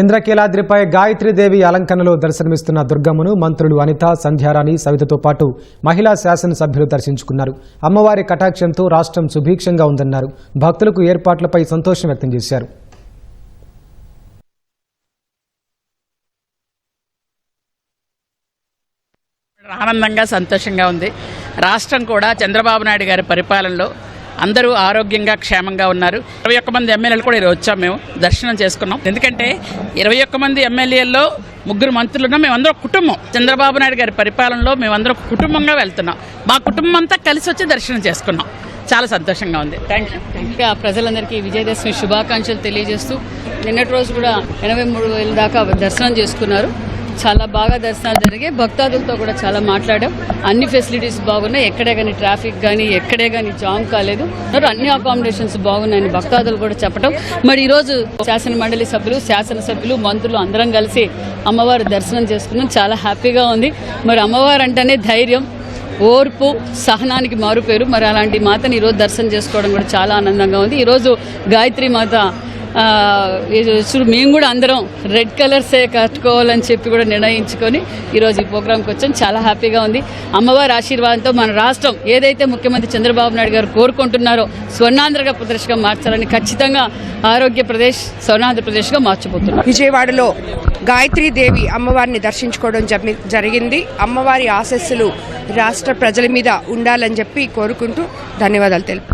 ఇంద్రకీలాద్రిపై గాయత్రీదేవి అలంకరణలో దర్శనమిస్తున్న దుర్గమ్మను మంత్రులు అనిత సంధ్యారాణి సవితతో పాటు మహిళా శాసనసభ్యులు దర్శించుకున్నారు. అమ్మవారి కటాక్షంతో రాష్ట్రం సుభీక్షంగా ఉందన్నారు. భక్తులకు ఏర్పాట్లపై సంతోషం వ్యక్తం చేశారు. ఆనందంగా సంతోషంగా ఉంది. రాష్ట్రం కూడా చంద్రబాబు నాయుడు గారి పరిపాలనలో అందరూ ఆరోగ్యంగా క్షేమంగా ఉన్నారు. ఇరవై ఒక్క మంది ఎమ్మెల్యేలు కూడా ఈరోజు వచ్చాం మేము. దర్శనం చేసుకున్నాం. ఎందుకంటే ఇరవై ఒక్క మంది ఎమ్మెల్యేల్లో ముగ్గురు మంత్రులు మేమందరం కుటుంబం. చంద్రబాబు నాయుడు గారి పరిపాలనలో మేమందరం కుటుంబంగా వెళ్తున్నాం. మా కుటుంబం అంతా కలిసి వచ్చి దర్శనం చేసుకున్నాం. చాలా సంతోషంగా ఉంది. థ్యాంక్ యూ ఇంకా ప్రజలందరికీ విజయదశమి శుభాకాంక్షలు తెలియజేస్తూ నిన్నటి రోజు కూడా ఎనభై మూడు వేల దాకా దర్శనం చేసుకున్నారు. చాలా బాగా దర్శనాలు జరిగాయి. భక్తాదులతో కూడా చాలా మాట్లాడాం. అన్ని ఫెసిలిటీస్ బాగున్నాయి. ఎక్కడే కానీ ట్రాఫిక్ కానీ ఎక్కడే కానీ జామ్ కాలేదు. మరి అన్ని అకామిడేషన్స్ బాగున్నాయని భక్తాదులు కూడా చెప్పడం మరి ఈరోజు శాసన మండలి సభ్యులు శాసనసభ్యులు మంత్రులు అందరం కలిసి అమ్మవారి దర్శనం చేసుకున్నాం. చాలా హ్యాపీగా ఉంది. మరి అమ్మవారు అంటేనే ధైర్యం ఓర్పు సహనానికి మారుపేరు మరి అలాంటి మాతని ఈరోజు దర్శనం చేసుకోవడం కూడా చాలా ఆనందంగా ఉంది. ఈరోజు గాయత్రి మాత చూడు మేము కూడా అందరం రెడ్ కలర్సే కట్టుకోవాలని చెప్పి కూడా నిర్ణయించుకొని ఈరోజు ఈ ప్రోగ్రాంకి వచ్చాం. చాలా హ్యాపీగా ఉంది. అమ్మవారి ఆశీర్వాదంతో మన రాష్ట్రం ఏదైతే ముఖ్యమంత్రి చంద్రబాబు నాయుడు గారు కోరుకుంటున్నారో స్వర్ణాంధ్రగా ప్రదేశ్గా మార్చాలని ఖచ్చితంగా ఆరోగ్య ప్రదేశ్ స్వర్ణాంధ్రప్రదేశ్గా మార్చబోతున్నారు విజయవాడలో గాయత్రీ దేవి అమ్మవారిని దర్శించుకోవడం జరిగింది. అమ్మవారి ఆశస్సులు రాష్ట్ర ప్రజల మీద ఉండాలని చెప్పి కోరుకుంటూ ధన్యవాదాలు తెలుపు